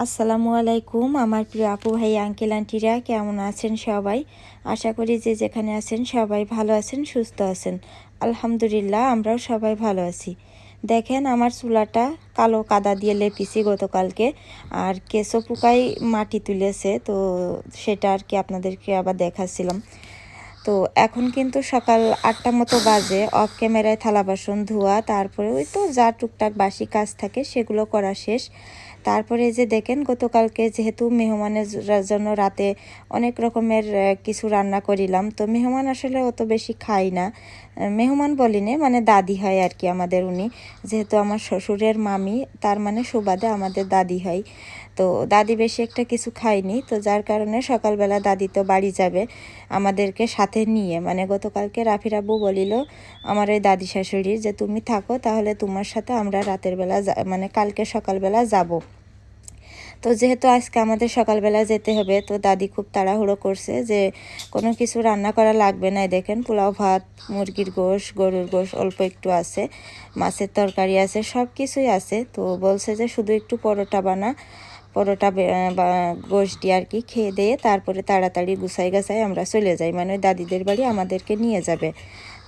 আসসালামু আলাইকুম, আমার প্রিয় আপু ভাই, আঙ্কেল, আন্টিরা, কেমন আছেন সবাই? আশা করি যে যেখানে আছেন সবাই ভালো আছেন, সুস্থ আছেন। আলহামদুলিল্লাহ, আমরাও সবাই ভালো আছি। দেখেন, আমার চুলাটা কালো কাদা দিয়ে লেপিছি গতকালকে, আর কেঁচো পোকাই মাটি তুলেছে, তো সেটা আর কি আপনাদেরকে আবার দেখাচ্ছিলাম। তো এখন কিন্তু সকাল আটটা মতো বাজে, অফ ক্যামেরায় থালা বাসন ধোয়া, তারপরে ওই তো যা টুকটাক বাসি কাজ থাকে, সেগুলো করা শেষ। তারপরে যে দেখেন, গতকালকে যেহেতু মেহমানের জন্য রাতে অনেক রকমের কিছু রান্না করিলাম, তো মেহমান আসলে অত বেশি খাই না। মেহমান বলিনে মানে দাদি হয় আর কি আমাদের উনি। যেহেতু আমার শ্বশুরের মামি, তার মানে সুবাদে আমাদের দাদি হয়। তো দাদি বেশি একটা কিছু খায়নি, তো যার কারণে সকালবেলা দাদি তো বাড়ি যাবে, আমাদেরকে সাথে নিয়ে। মানে গতকালকে রাফির আব্বু বলিল, আমার ওই দাদি শাশুড়ির যে তুমি থাকো, তাহলে তোমার সাথে আমরা রাতের বেলা মানে কালকে সকালবেলা যাব। তো যেহেতু আজকে আমাদের সকালবেলা যেতে হবে, তো দাদি খুব তাড়াহুড়ো করছে যে কোনো কিছু রান্না করা লাগবে না। দেখেন, পোলাও ভাত, মুরগির গোশ, গরুর গোশ অল্প একটু আছে, মাছের তরকারি আছে সব কিছুই আছে। তো বলছে যে শুধু একটু পরোটা বানা। পরোটা বা গোষ্ঠী আর কি খেয়ে দিয়ে তারপরে তাড়াতাড়ি গুছাই গাছাই আমরা চলে যাই। মানে দাদিদের বাড়ি আমাদেরকে নিয়ে যাবে।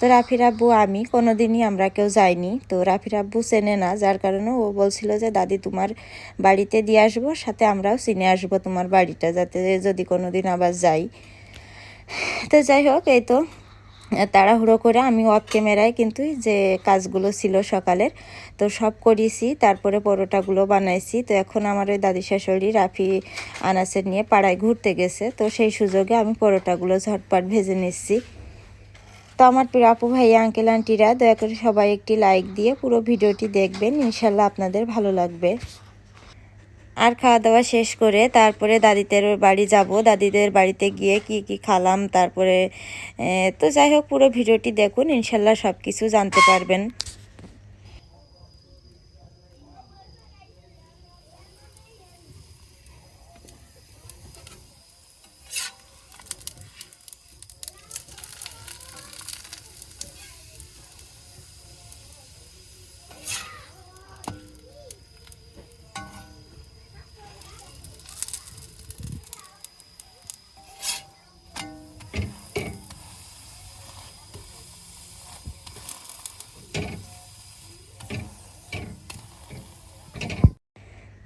তো রাফির আব্বু, আমি কোনো দিনই আমরা কেউ যাইনি। তো রাফির আব্বু চেনে না, যার কারণে ও বলছিল যে, দাদি, তোমার বাড়িতে দিয়ে আসব, সাথে আমরাও চিনে আসব তোমার বাড়িটা, যাতে যদি কোনো দিন আবার যাই। তো যাই হোক, এই তো, তাড়াহুড়ো করে আমি অফ ক্যামেরায় কিন্তু যে কাজগুলো ছিল সকালের তো সব করিয়েছি তারপরে পরোটাগুলো বানাইছি। তো এখন আমার ওই দাদি শাশুড়ি রাফি, আনাসের নিয়ে পাড়ায় ঘুরতে গেছে। তো সেই সুযোগে আমি পরোটাগুলো ঝটপট ভেজে নিচ্ছি। তো আমার প্রিয় আপু ভাই আঙ্কেল আন্টিরা দয়া করে সবাই একটি লাইক দিয়ে পুরো ভিডিওটি দেখবেন। ইনশাল্লাহ আপনাদের ভালো লাগবে। আর খাওয়া দাওয়া শেষ করে তারপরে দাদিদের বাড়ি যাব। দাদিদের বাড়িতে গিয়ে কি কি খালাম, তারপরে তো যাই হোক, পুরো ভিডিওটি দেখুন। ইনশাল্লাহ সব কিছু জানতে পারবেন।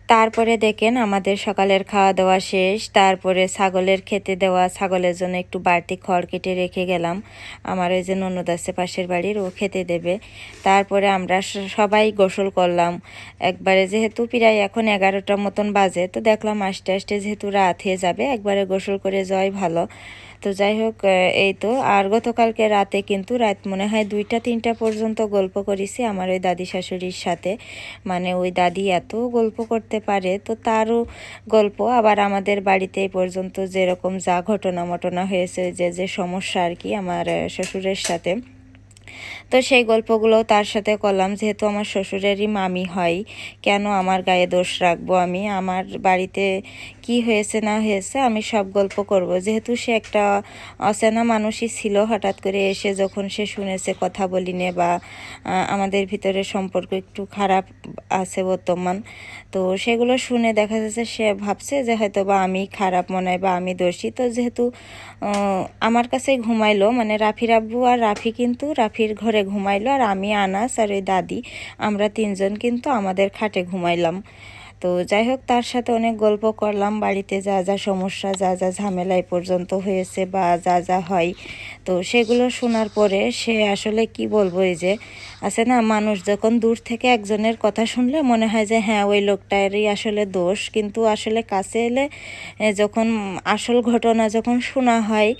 তারপরে দেখেন আমাদের সকালের খাওয়া দাওয়া শেষ, তারপরে ছাগলের খেতে দেওয়া ছাগলের জন্য একটু বাড়তি খড় কেটে রেখে গেলাম। আমার ওই যে ননদ আছে পাশের বাড়ির, ও খেতে দেবে। তারপরে আমরা সবাই গোসল করলাম। একবারে যেহেতু প্রায় এখন এগারোটার মতন বাজে, তো দেখলাম আস্তে আস্তে যেহেতু রাত হয়ে যাবে, একবারে গোসল করে যাওয়াই ভালো। তো যাই হোক এই তো। আর গতকালকে রাতে কিন্তু রাত মনে হয় দুইটা, তিনটা পর্যন্ত গল্প করেছি আমার ওই দাদি শাশুড়ির সাথে। মানে ওই দাদি এত গল্প করতে পারে, তো তারও গল্প। আবার আমাদের বাড়িতে এই পর্যন্ত যেরকম যা ঘটনা মটনা হয়েছে, যে যে সমস্যা আর কি আমার শ্বশুরের সাথে। তো সেই গল্পগুলো তার সাথে করলাম, যেহেতু আমার শ্বশুরেরই মামি হয়, কেন আমার গায়ে দোষ রাখব আমি? আমার বাড়িতে কি হয়েছে না হয়েছে আমি সব গল্প করব। যেহেতু সে একটা অচেনা মানুষই ছিল, হঠাৎ করে এসে যখন সে শুনেছে কথা বলিনে বা আমাদের ভিতরে সম্পর্ক একটু খারাপ আছে বর্তমান, তো সেগুলো শুনে দেখা যাচ্ছে সে ভাবছে যে হয়তো বা আমি খারাপ মনে হয় বা আমি দোষী। তো যেহেতু আমার কাছে ঘুমাইলো মানে রাফির আব্বু আর রাফি কিন্তু, রাফির ঘরে ঘুমাইলো আর আমি, আনাস আর ওই দাদি, আমরা তিনজন কিন্তু আমাদের খাটে ঘুমাইলাম। তো যাই হোক, তার সাথে অনেক গল্প করলাম, বাড়িতে যা যা সমস্যা, যা যা ঝামেলা পর্যন্ত হয়েছে বা যা যা হয়। তো সেগুলো শোনার পরে সে আসলে কি বলব, এই যে আছে না, মানুষ যখন দূর থেকে একজনের কথা শুনলে মনে হয় যে হ্যাঁ ওই লোকটারই আসলে দোষ। কিন্তু আসলে কাছে এলে যখন আসল ঘটনা যখন শোনা হয়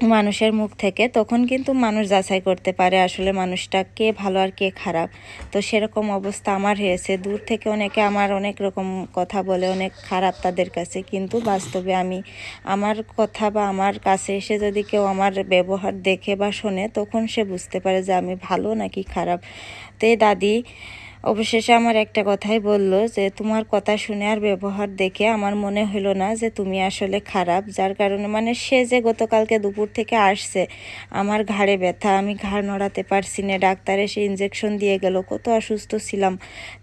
মানুষের মুখ থেকে, তখন কিন্তু মানুষ যাচাই করতে পারে আসলে মানুষটা কে ভালো আর কে খারাপ। তো সেরকম অবস্থা আমার হয়েছে। দূর থেকে অনেকে আমার অনেক রকম কথা বলে, অনেক খারাপ তাদের কাছে। কিন্তু বাস্তবে আমি আমার কথা বা আমার কাছে এসে যদি কেউ আমার ব্যবহার দেখে বা শোনে, তখন সে বুঝতে পারে যে আমি ভালো নাকি খারাপ। তো এই দাদি অবশেষে আমার একটা কথাই বলল যে, তোমার কথা শুনে আর ব্যবহার দেখে আমার মনে হলো না যে তুমি আসলে খারাপ। যার কারণে মানে সে যে গতকালকে দুপুর থেকে আসছে, আমার ঘাড়ে ব্যথা। আমি ঘাড় নড়াতে পারছি না। ডাক্তার এসে ইঞ্জেকশন দিয়ে গেল। কত অসুস্থ ছিলাম।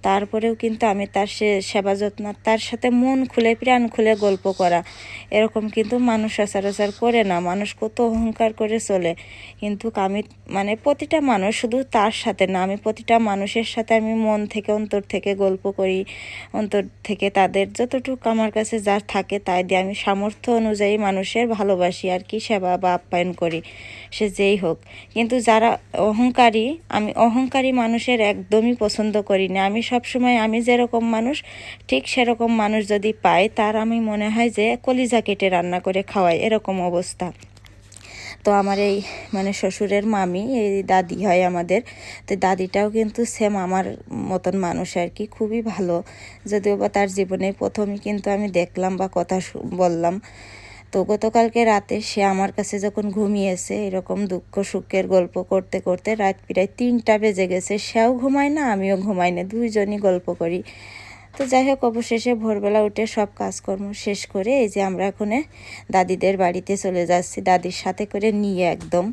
তারপরেও কিন্তু আমি তার সে সেবা যত্ন, তার সাথে মন খুলে, প্রাণ খুলে গল্প করা। এরকম কিন্তু মানুষ সচরাচর করে না। মানুষ কত অহংকার করে চলে। কিন্তু আমি মানে প্রতিটা মানুষ শুধু তার সাথে না। আমি প্রতিটা মানুষের সাথে আমি মন থেকে, অন্তর থেকে গল্প করি। অন্তর থেকে তাদের যতটুকু আমার কাছে যা থাকে তাই দিয়ে আমি সামর্থ্য অনুযায়ী মানুষের ভালোবাসি আর কি, সেবা বা আপ্যায়ন করি, সে যেই হোক। কিন্তু যারা অহংকারী, আমি অহংকারী মানুষের একদমই পছন্দ করি না। আমি সবসময় আমি যেরকম মানুষ, ঠিক সেরকম মানুষ যদি পাই, তার আমি মনে হয় যে কলিজা কেটে রান্না করে খাওয়াই, এরকম অবস্থা। তো আমার এই মানে শ্বশুরের মামি, এই দাদি হয় আমাদের। তো দাদিটাও কিন্তু সেম আমার মতন মানুষ আর কি, খুবই ভালো। যদিও বা তার জীবনে প্রথমই কিন্তু আমি দেখলাম বা কথা বললাম। তো গতকালকে রাতে সে আমার কাছে যখন ঘুমিয়েছে, এরকম দুঃখ সুখের গল্প করতে করতে রাত প্রায় তিনটা বেজে গেছে। সেও ঘুমায় না, আমিও ঘুমাই না, দুইজনই গল্প করি। তো যাই হোক, অবশেষে ভোরবেলা উঠে সব কাজকর্ম শেষ করে এই যে আমরা এখন দাদিদের বাড়িতে চলে যাচ্ছি। দাদির সাথে করে নিয়ে একদম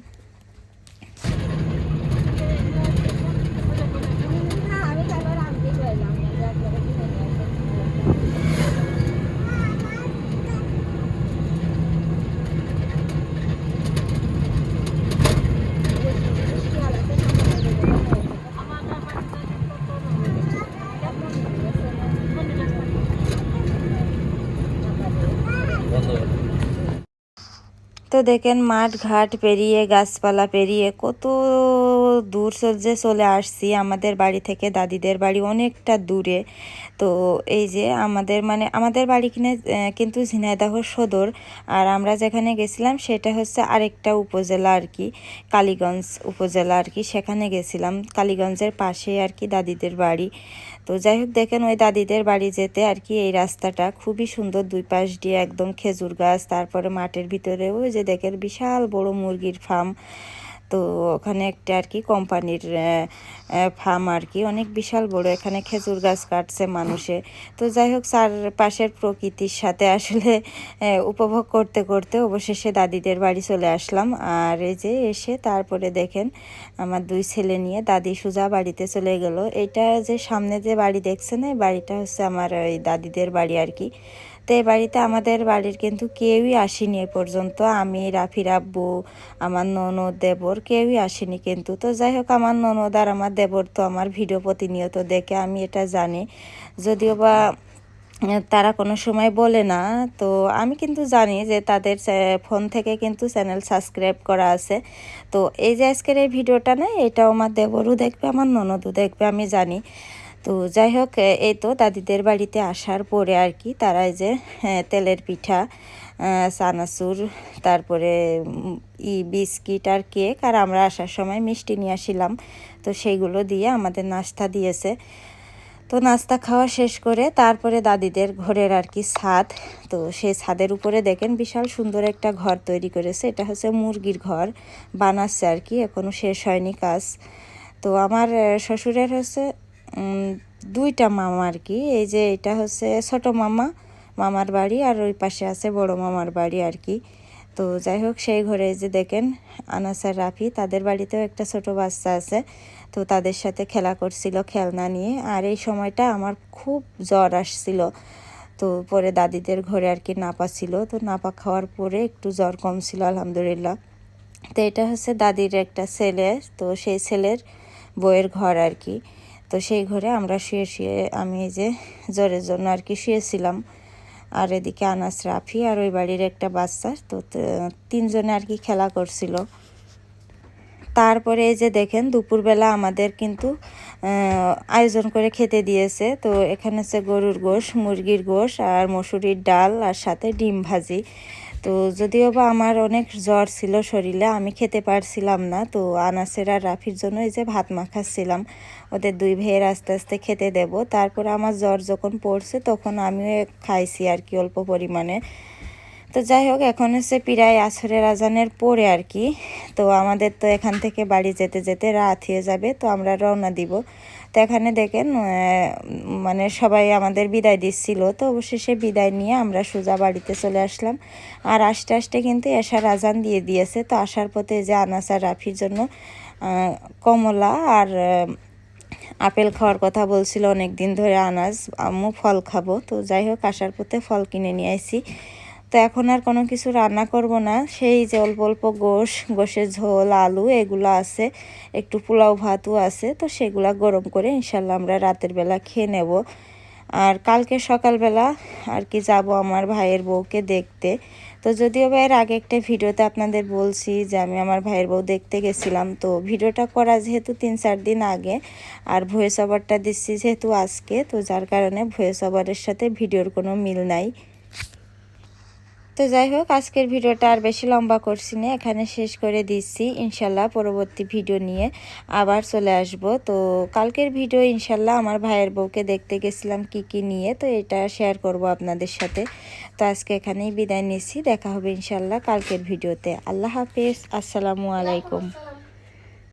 তো দেখেন মাঠ ঘাট পেরিয়ে, গাছপালা পেরিয়ে, কত দূর যে চলে আসছি। আমাদের বাড়ি থেকে দাদিদের বাড়ি অনেকটা দূরে। তো এই যে আমাদের মানে আমাদের বাড়ি কিনে কিন্তু ঝিনাইদাহ সদর। আর আমরা যেখানে গেছিলাম সেটা হচ্ছে আরেকটা উপজেলা আর কি, কালীগঞ্জ উপজেলা আর কি। সেখানে গেছিলাম, কালীগঞ্জের পাশে আর কি দাদিদের বাড়ি। তো যাই হোক, দেখেন ওই দাদিদের বাড়ি যেতে আর কি এই রাস্তাটা খুবই সুন্দর। দুই পাশ দিয়ে একদম খেজুর গাছ, তারপরে মাঠের ভিতরে ওই যে দেখেন বিশাল বড় মুরগির ফার্ম তো ওখানে একটা আর কি কোম্পানির ফার্ম আর কি। অনেক বিশাল বড়। এখানে খেজুর গাছ কাটছে মানুষে। তো যাই হোক চারপাশের প্রকৃতির সাথে আসলে উপভোগ করতে করতে অবশেষে দাদিদের বাড়ি চলে আসলাম। আর এই যে এসে তারপরে দেখেন, আমার দুই ছেলে নিয়ে দাদি সুজা বাড়িতে চলে গেল। এটা যে সামনে যে বাড়ি দেখছেন, এই বাড়িটা হচ্ছে আমার ওই দাদিদের বাড়ি আর কি। তো এই বাড়িতে আমাদের বাড়ির কিন্তু কেউই আসেনি এ পর্যন্ত। আমি, রাফির আব্বু, আমার ননদ, দেবর কেউই আসেনি কিন্তু। তো যাই হোক, আমার ননদ আর আমার দেবর তো আমার ভিডিও প্রতিনিয়ত দেখে, আমি এটা জানি। যদিও বা তারা কোনো সময় বলে না। তো আমি কিন্তু জানি যে তাদের ফোন থেকে কিন্তু চ্যানেল সাবস্ক্রাইব করা আছে। তো এই যে আজকের এই ভিডিওটা নেই এটাও আমার দেবরও দেখবে, আমার ননদও দেখবে, আমি জানি। তো যাই হোক এই তো দাদিদের বাড়িতে আসার পরে আর কি তারা যে হ্যাঁ, তেলের পিঠা সানাসুর তারপরে ই বিস্কিট আর কেক আর আমরা আসার সময় মিষ্টি নিয়ে আসিলাম। তো সেইগুলো দিয়ে আমাদের নাস্তা দিয়েছে। তো নাস্তা খাওয়া শেষ করে তারপরে দাদিদের ঘরের আর কি ছাদ। তো সেই ছাদের উপরে দেখেন বিশাল সুন্দর একটা ঘর তৈরি করেছে। এটা হচ্ছে মুরগির ঘর বানাচ্ছে আর কি এখনও শেষ হয়নি কাজ। তো আমার শ্বশুরের হচ্ছে দুইটা মামা আর কি এই যে এটা হচ্ছে ছোট মামা, মামার বাড়ি, আর ওই পাশে আছে বড় মামার বাড়ি আর কি তো যাই হোক, সেই ঘরে যে দেখেন আনাসার রাফি, তাদের বাড়িতেও একটা ছোট বাচ্চা আছে। তো তাদের সাথে খেলা করছিল খেলনা নিয়ে। আর এই সময়টা আমার খুব জ্বর আসছিল। তো পরে দাদিদের ঘরে আর কি নাপা ছিল। তো নাপা খাওয়ার পরে একটু জ্বর কম ছিল আলহামদুলিল্লাহ। তো এটা হচ্ছে দাদির একটা ছেলে। তো সেই ছেলের বইয়ের ঘর আর কি তো সেই ঘরে আমরা শুয়ে শুয়ে আমি এই যে জ্বরের জন্য আর কি শুয়েছিলাম। আর এদিকে আনাস, রাফি আর ওই বাড়ির একটা বাচ্চা, তো তিনজনে আর কি খেলা করছিল। তারপরে এই যে দেখেন, দুপুরবেলা আমাদের কিন্তু আয়োজন করে খেতে দিয়েছে। তো এখানে হচ্ছে গরুর গোশ, মুরগির গোশ আর মসুরির ডাল আর সাথে ডিম ভাজি। তো যদিও বা আমার অনেক জ্বর ছিল শরীরে, আমি খেতে পারছিলাম না। তো আনাসের আর রাফির জন্য এই যে ভাত মাখাচ্ছিলাম, ওদের দুই ভাইয়ের আস্তে আস্তে খেতে দেব। তারপর আমার জ্বর যখন পড়ছে, তখন আমিও খাইছি আর কি অল্প পরিমাণে। তো যাই হোক, এখন হচ্ছে প্রায় আসরের আজানের পরে আর কি। তো আমাদের তো এখান থেকে বাড়ি যেতে যেতে রাত হয়ে যাবে, তো আমরা রওনা দিব। তো এখানে দেখেন মানে সবাই আমাদের বিদায় দিচ্ছিল। তো অবশেষে বিদায় নিয়ে আমরা সোজা বাড়িতে চলে আসলাম। আর আস্তে আস্তে কিন্তু এসার আজান দিয়ে দিয়েছে। তো আসার পথে যে আনাস আর রাফির জন্য কমলা আর আপেল খাওয়ার কথা বলছিল অনেক দিন ধরে আনাজ আম্মু ফল খাব। তো যাই হোক, আসার পথে ফল কিনে নিয়ে আসি তো এখন আর কোনো কিছু রান্না করব না। সেই যে অল্প অল্প গোশ, গোশের ঝোল, আলু এগুলো আছে, একটু পোলাও ভাতও আছে, তো সেগুলো গরম করে ইনশাল্লাহ আমরা রাতের বেলা খেয়ে নেব। আর কালকে সকালবেলা আর কি যাব আমার ভাইয়ের বউকে দেখতে। তো যদিও এর আগে একটা ভিডিওতে আপনাদের বলছি যে আমি আমার ভাইয়ের বউ দেখতে গেছিলাম, তো ভিডিওটা করা যেহেতু তিন চার দিন আগে আর ভয়েস ওভারটা দিচ্ছি যেহেতু আজকে, তো যার কারণে ভয়েস ওভারের সাথে ভিডিওর কোনো মিল নাই। তো যাই হোক, আজকের ভিডিওটা আর বেশি লম্বা করছি না, এখানে শেষ করে দিচ্ছি। ইনশাল্লাহ পরবর্তী ভিডিও নিয়ে আবার চলে আসব। তো কালকের ভিডিও ইনশাল্লাহ আমার ভাইয়ের বউকে দেখতে গেছিলাম কি কি নিয়ে, তো এটা শেয়ার করব আপনাদের সাথে। তো আজকে এখানেই বিদায় নিচ্ছি, দেখা হবে ইনশাল্লাহ কালকের ভিডিওতে। আল্লাহ হাফিজ, আসসালামু আলাইকুম।